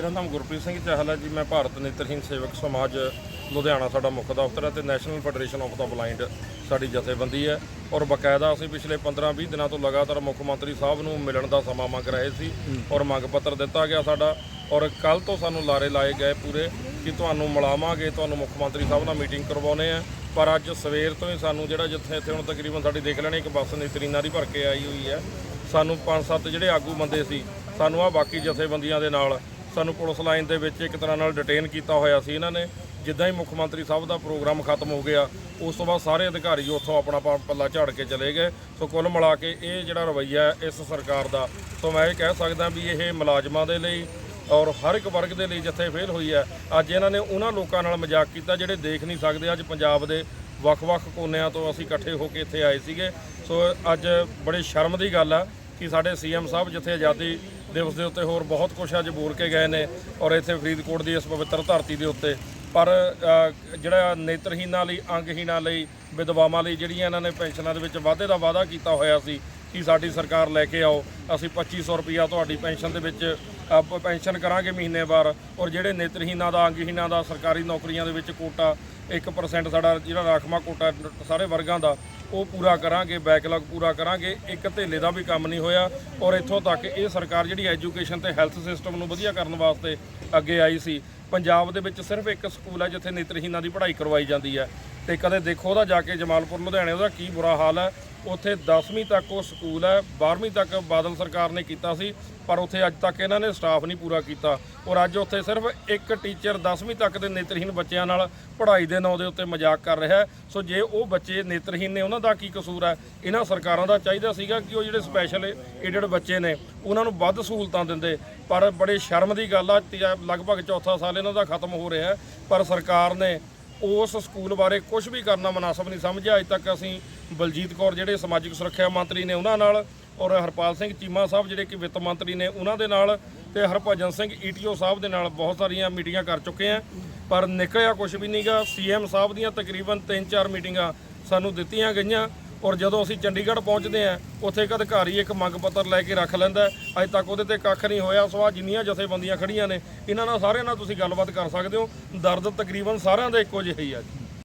ਮੇਰਾ ਨਾਮ ਗੁਰਪ੍ਰੀਤ ਸਿੰਘ ਚਾਹਲ ਹੈ ਜੀ। ਮੈਂ ਭਾਰਤ ਨੇਤਰਹੀਣ ਸੇਵਕ ਸਮਾਜ ਲੁਧਿਆਣਾ ਸਾਡਾ ਮੁੱਖ ਦਫ਼ਤਰ ਹੈ ਤੇ national federation of the blind ਸਾਡੀ ਜਥੇਬੰਦੀ ਹੈ। ਔਰ ਬਕਾਇਦਾ ਅਸੀਂ ਪਿਛਲੇ 15-20 ਦਿਨਾਂ ਤੋਂ ਲਗਾਤਾਰ ਮੁੱਖ ਮੰਤਰੀ ਸਾਹਿਬ ਨੂੰ ਮਿਲਣ ਦਾ ਸਮਾਂ ਮੰਗ ਰਹੇ ਸੀ ਔਰ ਮੰਗ ਪੱਤਰ ਦਿੱਤਾ ਗਿਆ ਸਾਡਾ। ਔਰ ਕੱਲ ਤੋਂ ਸਾਨੂੰ ਲਾਰੇ ਲਾਏ ਗਏ ਪੂਰੇ ਕਿ ਤੁਹਾਨੂੰ ਮਿਲਾਵਾਂਗੇ, ਤੁਹਾਨੂੰ ਮੁੱਖ ਮੰਤਰੀ ਸਾਹਿਬ ਨਾਲ ਮੀਟਿੰਗ ਕਰਵਾਉਨੇ ਆ ਪਰ ਅੱਜ ਸਵੇਰ ਤੋਂ ਹੀ ਸਾਨੂੰ ਜਿਹੜਾ ਜਿੱਥੇ ਇੱਥੇ ਹੁਣ ਤਕਰੀਬਨ ਸਾਡੀ ਦੇਖ ਲੈਣੀ ਇੱਕ ਬੱਸ ਨੇਤਰੀਨਾ ਦੀ ਭਰ ਕੇ ਆਈ ਹੋਈ ਹੈ। ਸਾਨੂੰ ਪੰਜ ਸੱਤ ਜਿਹੜੇ ਆਗੂ ਬੰਦੇ ਸੀ, ਸਾਨੂੰ ਆ ਬਾਕੀ ਜਥੇਬੰਦੀਆਂ ਦੇ ਨਾਲ ਸਾਨੂੰ ਪੁਲਿਸ ਲਾਈਨ ਦੇ ਵਿੱਚ ਇੱਕ ਤਰ੍ਹਾਂ ਨਾਲ ਡਿਟੇਨ ਕੀਤਾ ਹੋਇਆ ਸੀ ਇਹਨਾਂ ਨੇ। ਜਿੱਦਾਂ ਹੀ ਮੁੱਖ ਮੰਤਰੀ ਸਾਹਿਬ ਦਾ ਪ੍ਰੋਗਰਾਮ ਖਤਮ ਹੋ ਗਿਆ, ਉਸ ਤੋਂ ਬਾਅਦ ਸਾਰੇ ਅਧਿਕਾਰੀ ਉੱਥੋਂ ਆਪਣਾ ਪੱਲਾ ਝਾੜ ਕੇ ਚਲੇ ਗਏ। ਸੋ ਕੁੱਲ ਮਿਲਾ ਕੇ ਇਹ ਜਿਹੜਾ ਰਵੱਈਆ ਇਸ ਸਰਕਾਰ ਦਾ। ਸੋ ਮੈਂ ਇਹ ਕਹਿ ਸਕਦਾ ਵੀ ਇਹ ਮੁਲਾਜ਼ਮਾਂ ਦੇ ਲਈ ਔਰ ਹਰ ਇੱਕ ਵਰਗ ਦੇ ਲਈ ਜਿੱਥੇ ਫੇਲ ਹੋਈ ਹੈ, ਅੱਜ ਇਹਨਾਂ ਨੇ ਉਹਨਾਂ ਲੋਕਾਂ ਨਾਲ ਮਜ਼ਾਕ ਕੀਤਾ ਜਿਹੜੇ ਦੇਖ ਨਹੀਂ ਸਕਦੇ। ਅੱਜ ਪੰਜਾਬ ਦੇ ਵੱਖ-ਵੱਖ ਕੋਨਿਆਂ ਤੋਂ ਅਸੀਂ ਇਕੱਠੇ ਹੋ ਕੇ ਇੱਥੇ ਆਏ ਸੀਗੇ। ਸੋ ਅੱਜ ਬੜੇ ਸ਼ਰਮ ਦੀ ਗੱਲ ਆ ਕਿ ਸਾਡੇ ਸੀਐਮ ਸਾਹਿਬ ਜਿੱਥੇ ਆਜ਼ਾਦੀ ਦਿਵਸ ਦੇ ਉੱਤੇ ਹੋਰ ਬਹੁਤ ਕੁਝ ਅੱਜ ਬੋਲ ਕੇ ਗਏ ਨੇ ਔਰ ਇੱਥੇ ਫਰੀਦਕੋਟ ਦੀ ਇਸ ਪਵਿੱਤਰ ਧਰਤੀ ਦੇ ਉੱਤੇ। ਪਰ ਜਿਹੜਾ ਨੇਤਰਹੀਨਾਂ ਲਈ, ਅੰਗਹੀਣਾਂ ਲਈ, ਵਿਧਵਾਵਾਂ ਲਈ ਜਿਹੜੀਆਂ ਇਹਨਾਂ ਨੇ ਪੈਨਸ਼ਨਾਂ ਦੇ ਵਿੱਚ ਵਾਧੇ ਦਾ ਵਾਅਦਾ ਕੀਤਾ ਹੋਇਆ ਸੀ ਕਿ ਸਾਡੀ ਸਰਕਾਰ ਲੈ ਕੇ ਆਓ, ਅਸੀਂ 2500 ਰੁਪਈਆ ਤੁਹਾਡੀ ਪੈਨਸ਼ਨ ਦੇ ਵਿੱਚ ਪੈਨਸ਼ਨ ਕਰਾਂਗੇ ਮਹੀਨੇ ਮਹੀਨੇਵਾਰ ਔਰ ਜਿਹੜੇ ਨੇਤਰਹੀਨਾਂ ਦਾ, ਅੰਗਹੀਣਾਂ ਦਾ, ਸਰਕਾਰੀ ਨੌਕਰੀਆਂ ਦੇ ਵਿੱਚ ਕੋਟਾ 1% ਸਾਡਾ ਜਿਹੜਾ ਰਾਖਵਾ ਕੋਟਾ, ਸਾਰੇ ਵਰਗਾਂ ਦਾ ਉਹ ਪੂਰਾ ਕਰਾਂਗੇ ਬੈਕਲੌਗ ਪੂਰਾ ਕਰਾਂਗੇ, ਇੱਕ ਧੇਲੇ ਦਾ ਵੀ ਕੰਮ ਨਹੀਂ ਹੋਇਆ ਔਰ ਇੱਥੋਂ ਤੱਕ ਇਹ ਸਰਕਾਰ ਜਿਹੜੀ ਐਜੂਕੇਸ਼ਨ ਤੇ ਹੈਲਥ ਸਿਸਟਮ ਨੂੰ ਵਧੀਆ ਕਰਨ ਵਾਸਤੇ ਅੱਗੇ ਆਈ ਸੀ। ਪੰਜਾਬ ਦੇ ਵਿੱਚ ਸਿਰਫ ਇੱਕ ਸਕੂਲ ਹੈ ਜਿੱਥੇ ਨੇਤਰਹੀਨਾਂ ਦੀ ਪੜ੍ਹਾਈ ਕਰਵਾਈ ਜਾਂਦੀ ਹੈ। ਤੇ ਕਦੇ ਦੇਖੋ ਉਹਦਾ ਜਾ ਕੇ ਜਮਾਲਪੁਰ, ਲੁਧਿਆਣੇ, ਉਹਦਾ ਕੀ ਬੁਰਾ ਹਾਲ ਹੈ? ਉੱਥੇ 10ਵੀਂ ਤੱਕ ਉਹ ਸਕੂਲ ਹੈ 12ਵੀਂ ਤੱਕ ਬਾਦਲ ਸਰਕਾਰ ਨੇ ਕੀਤਾ ਸੀ, ਪਰ ਉੱਥੇ ਅੱਜ ਤੱਕ ਇਹਨਾਂ ਨੇ ਸਟਾਫ ਨਹੀਂ ਪੂਰਾ ਕੀਤਾ। ਔਰ ਅੱਜ ਉੱਥੇ ਸਿਰਫ ਇੱਕ ਟੀਚਰ 10ਵੀਂ ਤੱਕ ਦੇ ਨੇਤਰਹੀਣ ਬੱਚਿਆਂ ਨਾਲ ਪੜ੍ਹਾਈ ਦੇ ਨਾਂ ਦੇ ਉੱਤੇ ਮਜ਼ਾਕ ਕਰ ਰਿਹਾ ਸੋ ਜੇ ਉਹ ਬੱਚੇ ਨੇਤਰਹੀਣ ਨੇ, ਉਹਨਾਂ ਦਾ ਕੀ ਕਸੂਰ ਹੈ? ਇਹਨਾਂ ਸਰਕਾਰਾਂ ਦਾ ਚਾਹੀਦਾ ਸੀਗਾ ਕਿ ਉਹ ਜਿਹੜੇ ਸਪੈਸ਼ਲ ਏਡਡ ਬੱਚੇ ਨੇ, ਉਹਨਾਂ ਨੂੰ ਵੱਧ ਸਹੂਲਤਾਂ ਦਿੰਦੇ। ਪਰ ਬੜੇ ਸ਼ਰਮ ਦੀ ਗੱਲ ਆ ਲਗਭਗ ਚੌਥਾ ਸਾਲ ਇਹਨਾਂ ਦਾ ਖਤਮ ਹੋ ਰਿਹਾ ਪਰ ਸਰਕਾਰ ਨੇ ਉਸ ਸਕੂਲ ਬਾਰੇ ਕੁਝ ਵੀ ਕਰਨਾ ਮناسب ਨਹੀਂ ਸਮਝਿਆ। ਅਜੇ ਤੱਕ ਅਸੀਂ ਬਲਜੀਤ ਕੌਰ ਜਿਹੜੇ ਸਮਾਜਿਕ ਸੁਰੱਖਿਆ ਮੰਤਰੀ ਨੇ ਉਹਨਾਂ ਨਾਲ ਔਰ ਹਰਪਾਲ ਸਿੰਘ ਚੀਮਾ ਸਾਹਿਬ ਜਿਹੜੇ ਕਿ ਵਿੱਤ ਮੰਤਰੀ ਨੇ ਉਹਨਾਂ ਦੇ ਨਾਲ ਤੇ ਹਰਭਜਨ ਸਿੰਘ ਈਟੀਓ ਸਾਹਿਬ ਦੇ ਨਾਲ ਬਹੁਤ ਸਾਰੀਆਂ ਮੀਟਿੰਗਾਂ ਕਰ ਚੁੱਕੇ ਆ, ਪਰ ਨਿਕਲਿਆ ਕੁਝ ਵੀ ਨਹੀਂਗਾ ਸੀਐਮ ਸਾਹਿਬ ਦੀਆਂ ਤਕਰੀਬਨ 3-4 ਮੀਟਿੰਗਾਂ ਸਾਨੂੰ ਦਿੱਤੀਆਂ ਗਈਆਂ ਔਰ ਜਦੋਂ ਅਸੀਂ ਚੰਡੀਗੜ੍ਹ ਪਹੁੰਚਦੇ ਆ, ਉੱਥੇ ਇੱਕ ਅਧਿਕਾਰੀ ਇੱਕ ਮੰਗ ਪੱਤਰ ਲੈ ਕੇ ਰੱਖ ਲੈਂਦਾ ਅੱਜ ਤੱਕ ਉਹਦੇ ਤੇ ਕੱਖ ਨਹੀਂ ਹੋਇਆ, ਸੋ ਆਹ ਜਿੰਨੀਆਂ ਜਥੇਬੰਦੀਆਂ ਖੜੀਆਂ ਨੇ, ਇਹਨਾਂ ਨਾਲ ਸਾਰਿਆਂ ਨਾਲ ਤੁਸੀਂ ਗੱਲਬਾਤ ਕਰ ਸਕਦੇ ਹੋ। ਦਰਦ ਤਕਰੀਬਨ ਸਾਰਿਆਂ ਦਾ ਇੱਕੋ ਜਿਹਾ ਹੀ ਆ